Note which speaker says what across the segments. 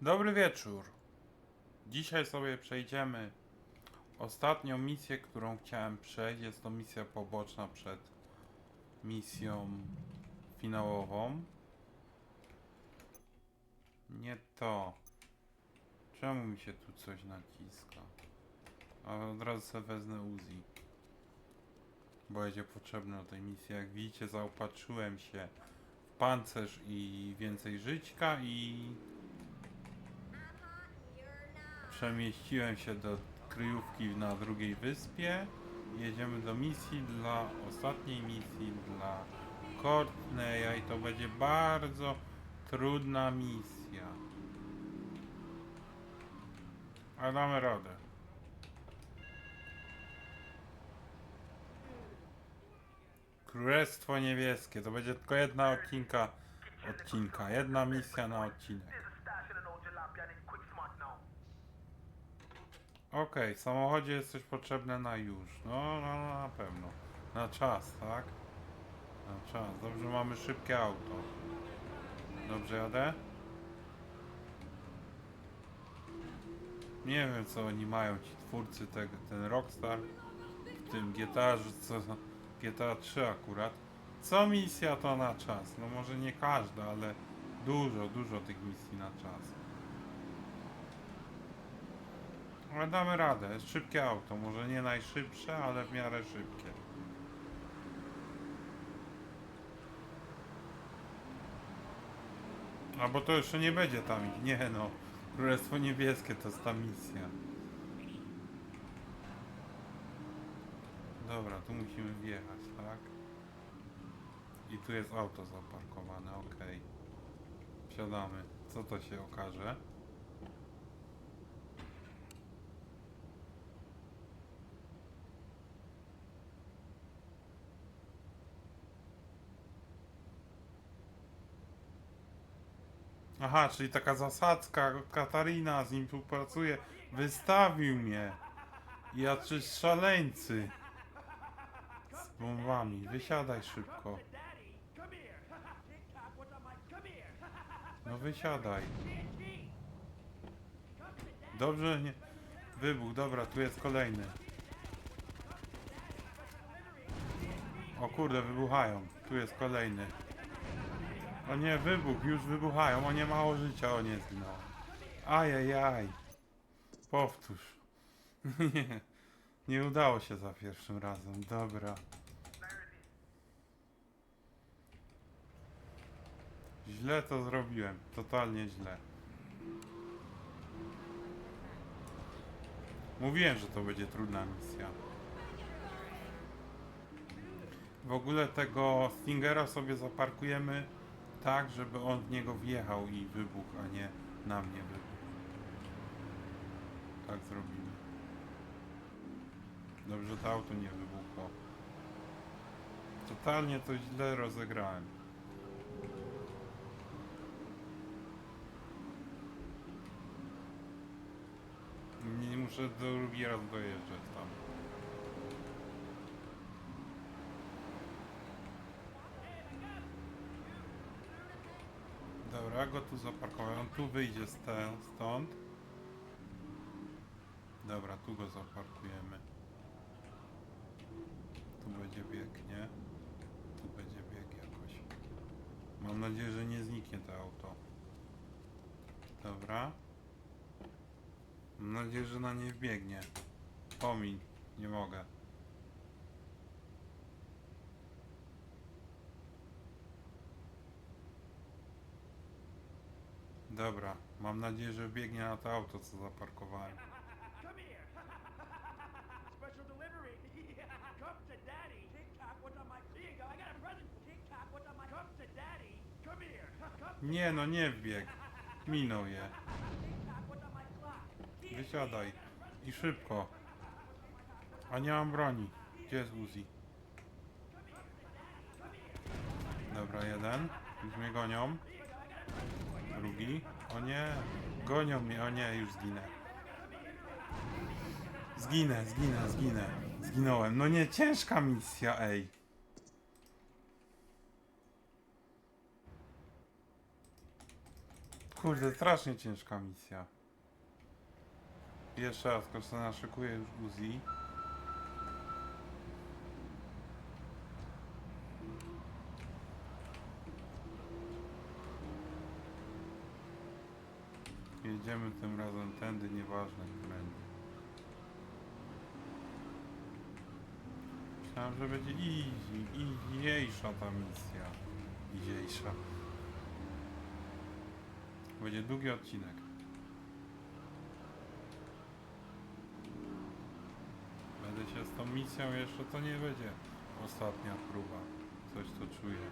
Speaker 1: Dobry wieczór. Dzisiaj sobie przejdziemy ostatnią misję, którą chciałem przejść. Jest to misja poboczna przed misją finałową. Nie to. Czemu mi się tu coś naciska? A od razu sobie wezmę Uzi. Bo będzie potrzebne do tej misji. Jak widzicie, zaopatrzyłem się w pancerz i więcej żyćka i przemieściłem się do kryjówki na drugiej wyspie. Jedziemy do misji dla ostatniej misji dla Courtneya i to będzie bardzo trudna misja. Ale damy radę. Królestwo Niebieskie. To będzie tylko jedna odcinka. Odcinka. Jedna misja na odcinek. Okej, w samochodzie jest coś potrzebne na już. No, no, no, na pewno. Na czas, tak? Na czas. Dobrze, mamy szybkie auto. Dobrze jadę? Nie wiem, co oni mają, ci twórcy tego, ten Rockstar w tym GTA, że co GTA 3 akurat. Co misja to na czas? No może nie każda, ale dużo, dużo tych misji na czas. Ale damy radę, szybkie auto, może nie najszybsze, ale w miarę szybkie. A bo to jeszcze nie będzie tam, nie no. Królestwo Niebieskie to jest ta misja. Dobra, tu musimy wjechać, tak? I tu jest auto zaparkowane, okej. Wsiadamy. Co to się okaże? Aha, czyli taka zasadzka, Katarina z nim współpracuje, wystawił mnie. Jacyś szaleńcy. Bombami, wysiadaj szybko. No wysiadaj. Dobrze, nie. Wybuch, dobra, tu jest kolejny. O kurde, wybuchają. Tu jest kolejny. O nie, wybuch, już wybuchają, o nie mało życia, o nie zginął. Ajajaj. Powtórz. nie, nie udało się za pierwszym razem, dobra. Źle to zrobiłem, totalnie źle. Mówiłem, że to będzie trudna misja. W ogóle tego Stingera sobie zaparkujemy tak, żeby on w niego wjechał i wybuchł, a nie na mnie wybuchł. Tak zrobimy. Dobrze, to auto nie wybuchło. Totalnie to źle rozegrałem. Nie muszę drugi raz dojeżdżać tam. Dobra, go tu zaparkowałem. Tu wyjdzie stąd. Dobra, tu go zaparkujemy. Tu będzie bieg, nie? Tu będzie bieg jakoś. Mam nadzieję, że nie zniknie to auto. Dobra. Mam nadzieję, że na nie wbiegnie. Pomiń, nie mogę. Dobra, mam nadzieję, że biegnie na to auto, co zaparkowałem.
Speaker 2: Come here. Special delivery. Come to daddy. Tick tock, what's on my? Here you go. I got a present. Tick tock, what's on my? Come to daddy. Come here. Come.
Speaker 1: Nie no, nie wbieg. Minął je.
Speaker 2: Tick tock, what's on my clock? Here.
Speaker 1: Wysiadaj. I szybko. A nie mam broni. Gdzie jest Uzi? Dobra, jeden. Już mnie gonią. Drugi. O nie. Gonią mnie. O nie, już zginę. Zginę, zginę, zginę. Zginąłem. No nie, ciężka misja, ej. Kurde, strasznie ciężka misja. Jeszcze raz, Kosztana szykuje już Uzi. Jedziemy tym razem tędy, nieważne którędy. Myślałem, że będzie easy, easyjsza ta misja. Easyjsza. Będzie długi odcinek. Będę się z tą misją jeszcze, to nie będzie ostatnia próba. Coś to czuję.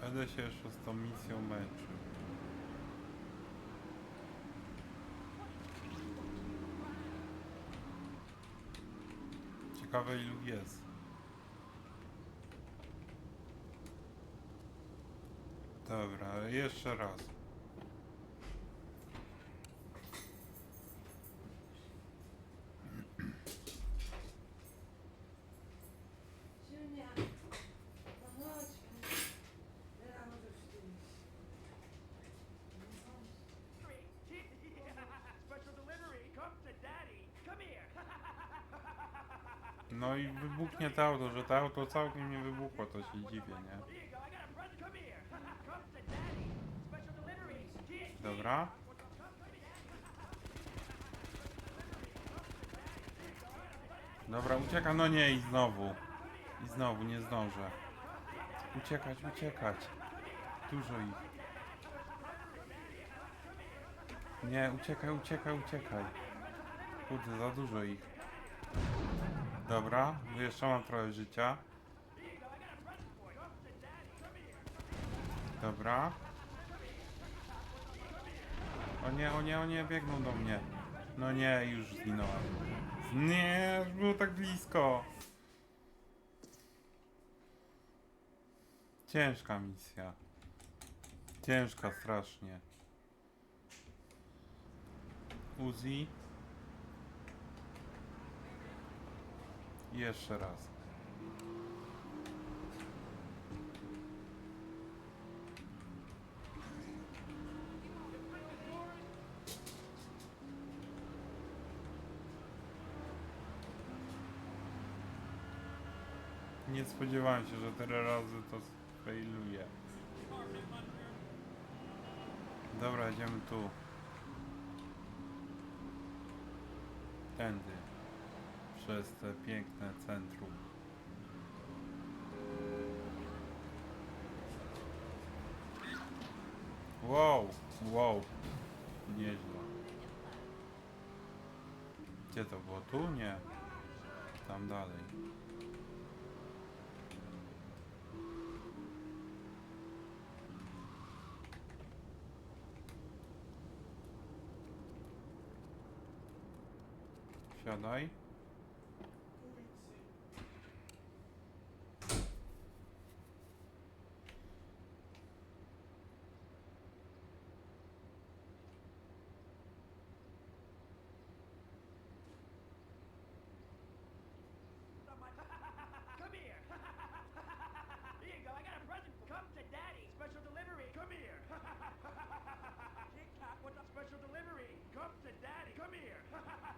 Speaker 1: Będę się jeszcze z tą misją męczył. Ciekawe ilu jest. Dobra, jeszcze raz.
Speaker 3: Julia, no chodź. Teraz możesz iść.
Speaker 2: Special delivery. Come to daddy. Come here.
Speaker 1: No wybuchnie to auto, że to auto całkiem nie wybuchło, to się dziwię, nie? Dobra. Dobra, ucieka, no nie i znowu. I znowu, nie zdążę. Uciekać, uciekać. Dużo ich. Nie, uciekaj, uciekaj, uciekaj. Kurde, za dużo ich. Dobra, jeszcze mam trochę życia. Dobra. O nie, o nie, o nie, biegną do mnie. No nie, już zginąłem. Nie, już było tak blisko. Ciężka misja. Ciężka strasznie. Uzi. Jeszcze raz. Nie spodziewałem się, że tyle razy to failuje. Dobra, idziemy tu. Tędy. Przez te piękne centrum. Wow, wow. Nieźle. Gdzie to było? Tu? Nie. Tam dalej. Siadaj.
Speaker 2: Come here. here you go. I got a present. Come to daddy. Special delivery. Come here. Tick tock. What's up? Special delivery. Come to daddy. Come here.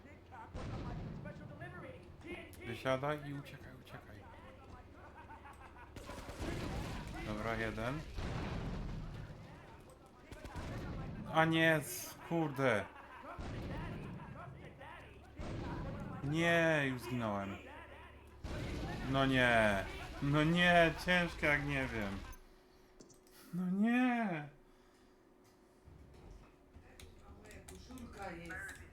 Speaker 2: Tick tock. What's up? My special delivery. TNT.
Speaker 1: Wysiadaj i uciekaj, uciekaj. Dobra, jeden. A nie, kurde. Nie, już zginąłem. No nie. No nie, ciężkie jak nie wiem. No nie.
Speaker 3: Koszulka jest.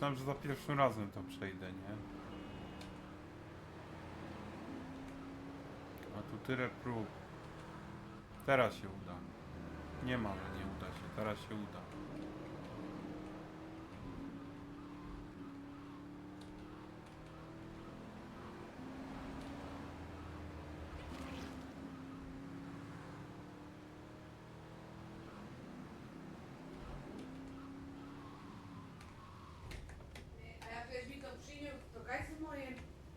Speaker 1: Myślałem, że za pierwszym razem to przejdę, nie? A tu tyle prób. Teraz się uda. Nie ma, że nie uda się. Teraz się uda.
Speaker 3: A jak ktoś mi to przyniósł, to kajsy moje.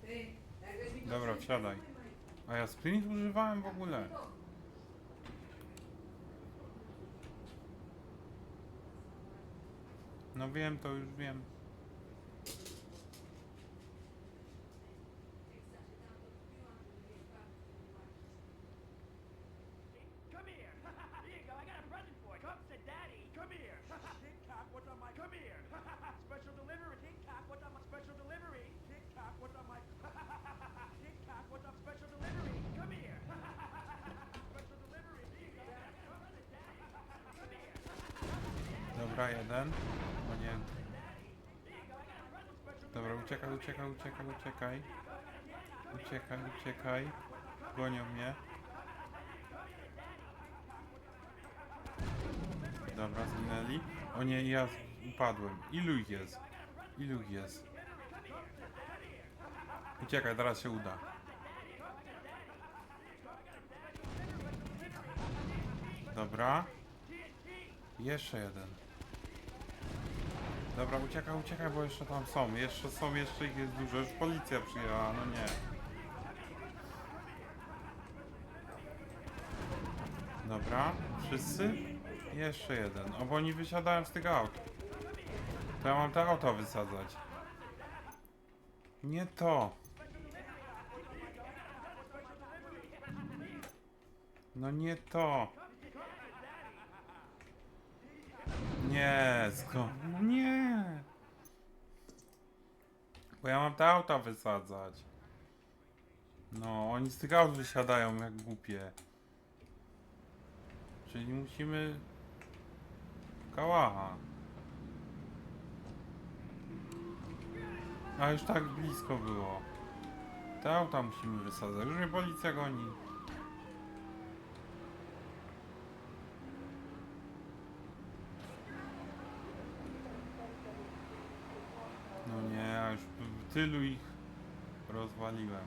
Speaker 3: Ty, jak ktoś mi to
Speaker 1: Dobra, wsiadaj. A ja sprint używałem w ogóle. No wiem, to już wiem.
Speaker 2: Come here. here you go. I got a present for you. Come to daddy. Come here. Tick tock, what's on my? Come here. special delivery. Tick tock, what's on my special delivery? Tick tock, what's on my? Tick tock, what's on special delivery? Come here. special delivery. Here you go. Come to daddy. Come here.
Speaker 1: Jeden. O nie. Dobra, uciekaj, uciekaj, uciekaj, uciekaj. Uciekaj, uciekaj. Gonią mnie. Dobra, zginęli. O nie, ja upadłem. Ilu ich jest? Ilu ich jest? Uciekaj, teraz się uda. Dobra. Jeszcze jeden. Dobra, uciekaj, uciekaj, bo jeszcze tam są. Jeszcze są, jeszcze ich jest dużo. Już policja przyjechała, no nie. Dobra, wszyscy? Jeszcze jeden. O, bo oni wysiadają z tych aut. To ja mam te auto wysadzać. Nie to. No nie to. Nie, skąd? No nie. Bo ja mam te auta wysadzać. No, oni z tych aut wysiadają jak głupie. Czyli musimy... Kałacha. A już tak blisko było. Te auta musimy wysadzać. Już mnie policja goni. No nie, a już tylu ich rozwaliłem.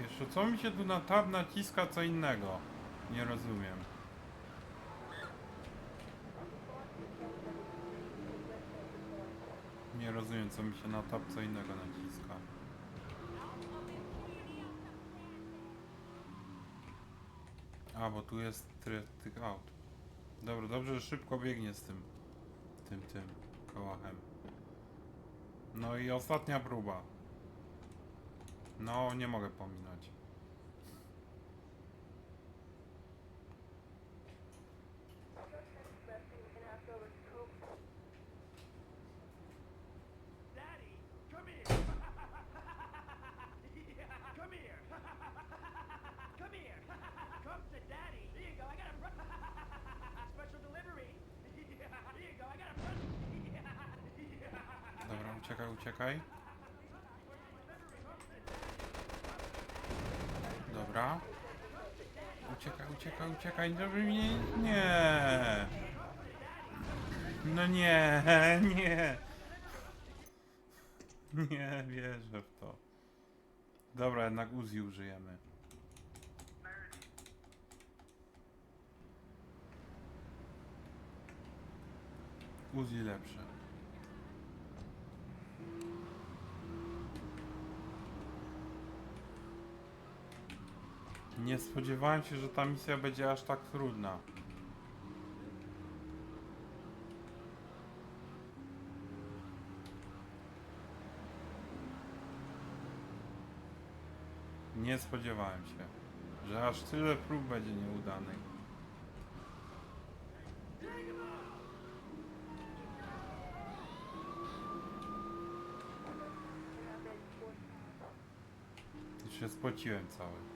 Speaker 1: Jeszcze co mi się tu na tab naciska co innego? Nie rozumiem. Nie rozumiem co mi się na tab co innego naciska. A, bo tu jest tryb tych aut. Dobra, dobrze, że szybko biegnie z tym, tym, tym kołachem. No i ostatnia próba. No, nie mogę pominąć.
Speaker 2: Daddy, come here. Yeah, come here. come here. come to daddy. Here you go. I got a pre- special delivery. Yeah, here you go. I got a present. Yeah,
Speaker 1: Dobra, uciekaj, uciekaj. Dobra. Uciekaj, uciekaj, uciekaj, żeby mnie... Nie! No nie, nie! Nie wierzę w to. Dobra, jednak Uzi użyjemy. Uzi lepsze. Nie spodziewałem się, że ta misja będzie aż tak trudna. Nie spodziewałem się, że aż tyle prób będzie nieudanych. Już się spociłem cały.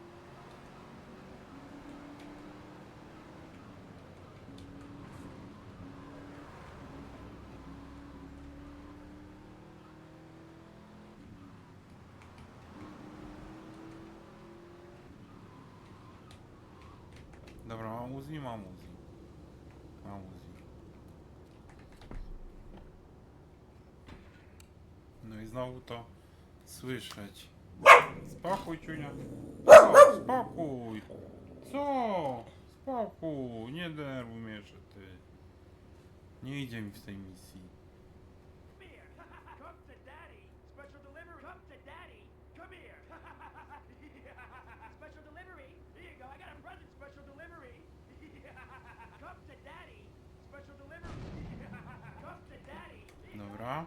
Speaker 1: Dobra, mam Uzi, mam Uzi. Mam Uzi. No i znowu to słyszeć. Spokój, ciunia. Spokój. Co? Spokój. Nie denerwuj mnie, że ty. Nie idzie mi w tej misji.
Speaker 2: Come here. Come to daddy. Special delivery. Come to daddy. Come here. special delivery. Here you go. I got a present. Special delivery. Come to daddy. Special delivery. Come to daddy.
Speaker 1: Dobra.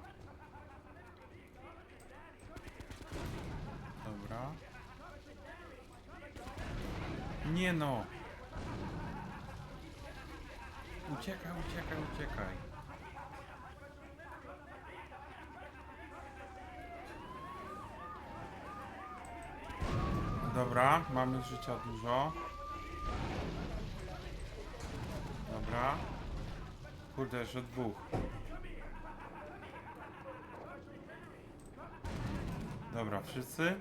Speaker 1: Dobra. Nie no. Uciekaj, uciekaj, uciekaj. Dobra, mamy życia dużo. Dobra. Kurde, jeszcze dwóch. Dobra, wszyscy?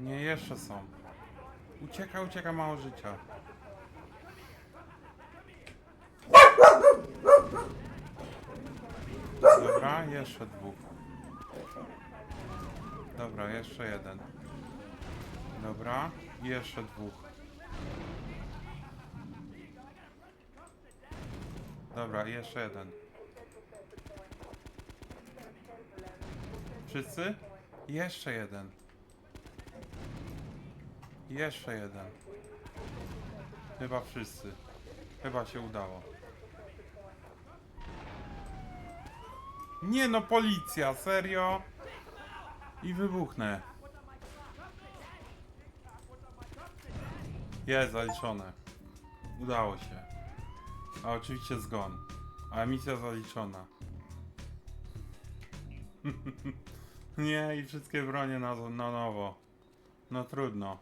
Speaker 1: Nie, jeszcze są. Ucieka, ucieka, mało życia. Dobra, jeszcze dwóch. Dobra, jeszcze jeden. Dobra, jeszcze dwóch. Dobra, jeszcze jeden. Wszyscy? Jeszcze jeden. Jeszcze jeden. Chyba wszyscy. Chyba się udało. Nie no, policja, serio? I wybuchnę. Jest zaliczone. Udało się. A oczywiście zgon. A misja zaliczona. Nie, i wszystkie bronie na, na nowo. No trudno.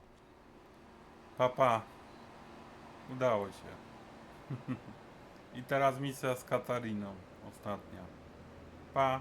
Speaker 1: Papa. Pa. Udało się. I teraz misja z Katariną. Ostatnia. Pa.